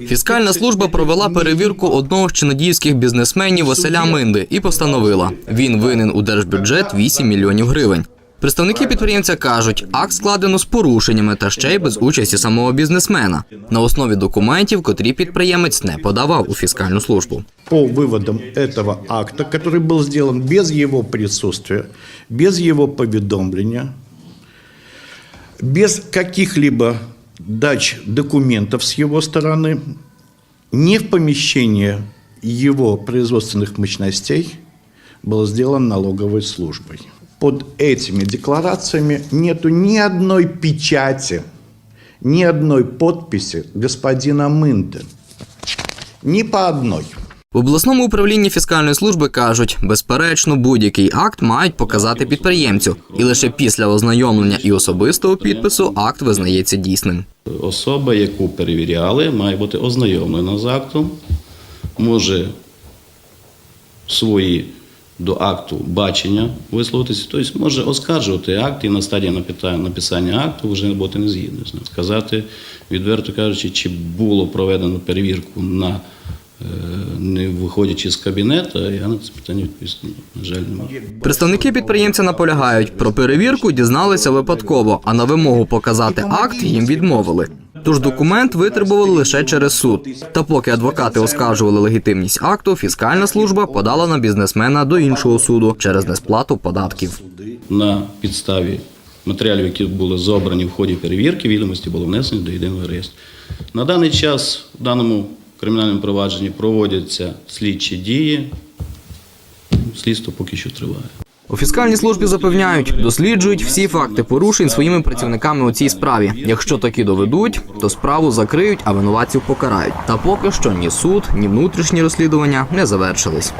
Фіскальна служба провела перевірку одного з чинодіївських бізнесменів Василя Минди і постановила, він винен у держбюджет 8 мільйонів гривень. Представники підприємця кажуть, акт складено з порушеннями та ще й без участі самого бізнесмена на основі документів, котрі підприємець не подавав у фіскальну службу. по выводам этого акта, который был сделан без его присутствия, без его поведомления, без каких-либо дач документов с его стороны, не в помещении его производственных мощностей был сделан налоговой службой. Под этими декларациями нету ни одной печати, ни одной подписи господина Мынды. Ни по одной. В обласному управлінні фіскальної служби кажуть, безперечно, будь-який акт мають показати підприємцю, і лише після ознайомлення і особистого підпису акт визнається дійсним. Особа, яку перевіряли, має бути ознайомлена з актом, може свої до акту бачення висловитися, тобто може оскаржувати акт і на стадії написання акту вже бути не згідним з ним. Сказати, відверто кажучи, чи було проведено перевірку на не виходячи з кабінету, я на це питання відповісти, на жаль, не можу. Представники підприємця наполягають, про перевірку дізналися випадково, а на вимогу показати акт їм відмовили. Тож документ витребували лише через суд. Та поки адвокати оскаржували легітимність акту, фіскальна служба подала на бізнесмена до іншого суду через несплату податків. на підставі матеріалів, які були зобрані в ході перевірки, відомості було внесені до єдиного реєстру. На даний час в даному кримінальному провадженні проводяться слідчі дії. Слідство поки що триває. У фіскальній службі запевняють, досліджують всі факти порушень своїми працівниками у цій справі. Якщо такі доведуть, то справу закриють, а винуватців покарають. Та поки що ні суд, ні внутрішні розслідування не завершились.